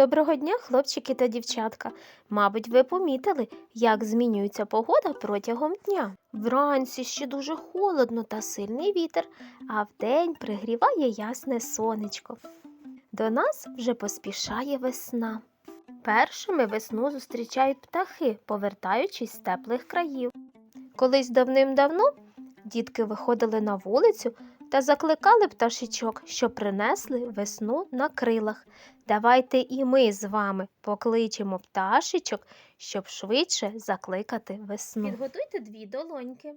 Доброго дня, хлопчики та дівчатка. Мабуть, ви помітили, як змінюється погода протягом дня. Вранці ще дуже холодно та сильний вітер, а вдень пригріває ясне сонечко. До нас вже поспішає весна. Першими весну зустрічають птахи, повертаючись з теплих країв. Колись давним-давно дітки виходили на вулицю та закликали пташечок, що принесли весну на крилах. Давайте і ми з вами покличемо пташечок, щоб швидше закликати весну. Підготуйте дві долоньки.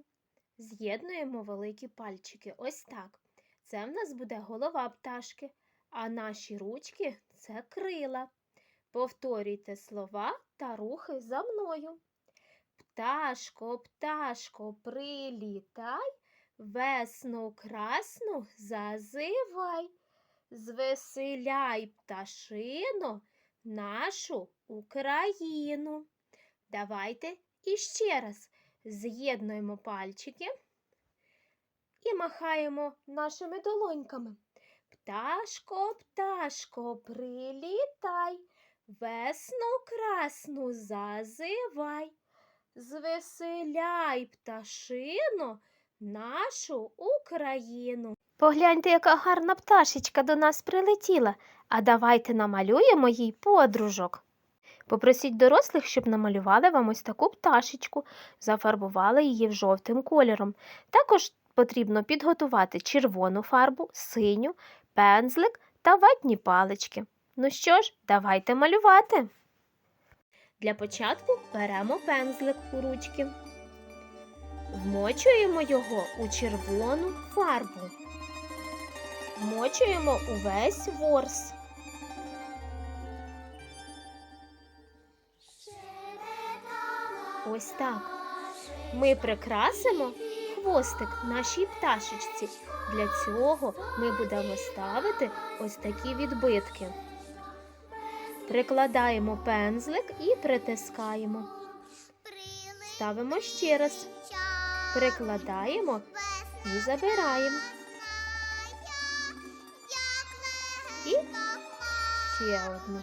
З'єднуємо великі пальчики. Ось так. Це в нас буде голова пташки, а наші ручки це крила. Повторюйте слова та рухи за мною. Пташко, пташко, прилітай, весну красну зазивай. Звеселяй пташино нашу Україну. Давайте іще раз з'єднуємо пальчики і махаємо нашими долоньками. Пташко, пташко, прилітай, весну красну зазивай. Звеселяй пташино нашу Україну. Погляньте, яка гарна пташечка до нас прилетіла, а давайте намалюємо їй подружок. Попросіть дорослих, щоб намалювали вам ось таку пташечку, зафарбували її в жовтим кольором. Також потрібно підготувати червону фарбу, синю, пензлик та ватні палички. Ну що ж, давайте малювати. Для початку беремо пензлик у ручки, вмочуємо його у червону фарбу. Вмочуємо увесь ворс. Ось так. Ми прикрасимо хвостик нашій пташечці. Для цього ми будемо ставити ось такі відбитки. Прикладаємо пензлик і притискаємо. Ставимо ще раз. Прикладаємо і забираємо. І ще одну.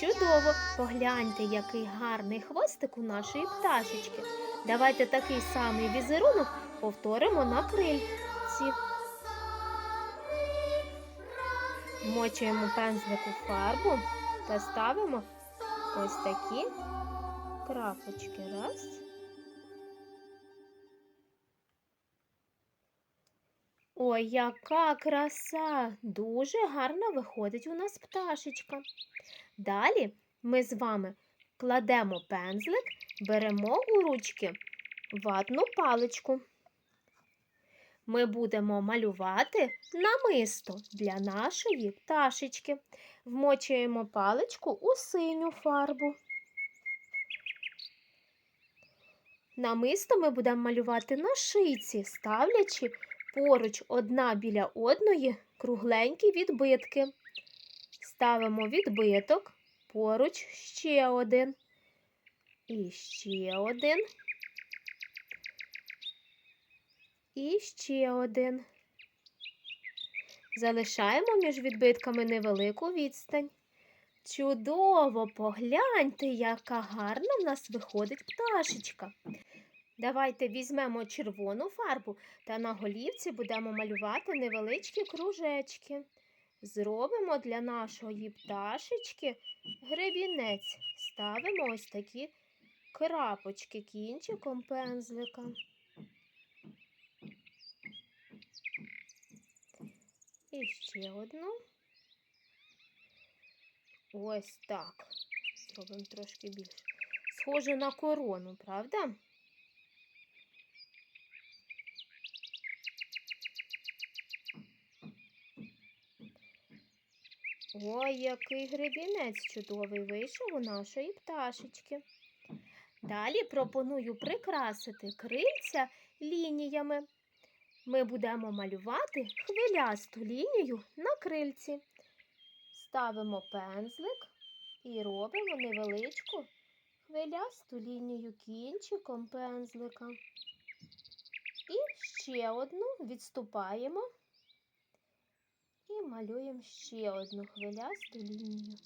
Чудово! Погляньте, який гарний хвостик у нашої пташечки. Давайте такий самий візерунок повторимо на крильці. Вмочуємо пензлик у фарбу та ставимо ось такі крапочки. Раз. Ой, яка краса! Дуже гарно виходить у нас пташечка. Далі ми з вами кладемо пензлик, беремо у ручки ватну паличку. Ми будемо малювати намисто для нашої пташечки. Вмочуємо паличку у синю фарбу. Намисто ми будемо малювати на шийці, ставлячи поруч одна біля одної кругленькі відбитки. Ставимо відбиток, поруч ще один. І ще один. І ще один. Залишаємо між відбитками невелику відстань. Чудово, погляньте, яка гарна в нас виходить пташечка. Давайте візьмемо червону фарбу та на голівці будемо малювати невеличкі кружечки. Зробимо для нашої пташечки гребінець. Ставимо ось такі крапочки кінчиком пензлика. І ще одну. Ось так. Зробимо трошки більше. Схоже на корону, правда? Ой, який гребінець чудовий вийшов у нашої пташечки. Далі пропоную прикрасити крильця лініями. Ми будемо малювати хвилясту лінію на крильці. Ставимо пензлик і робимо невеличку хвилясту лінію кінчиком пензлика. І ще одну відступаємо Малюємо ще одну хвилясту лінію.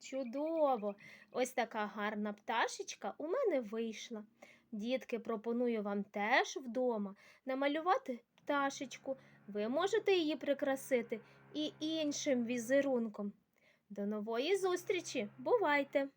Чудово! Ось така гарна пташечка у мене вийшла. Дітки, пропоную вам теж вдома намалювати пташечку. Ви можете її прикрасити і іншим візерунком. До нової зустрічі! Бувайте!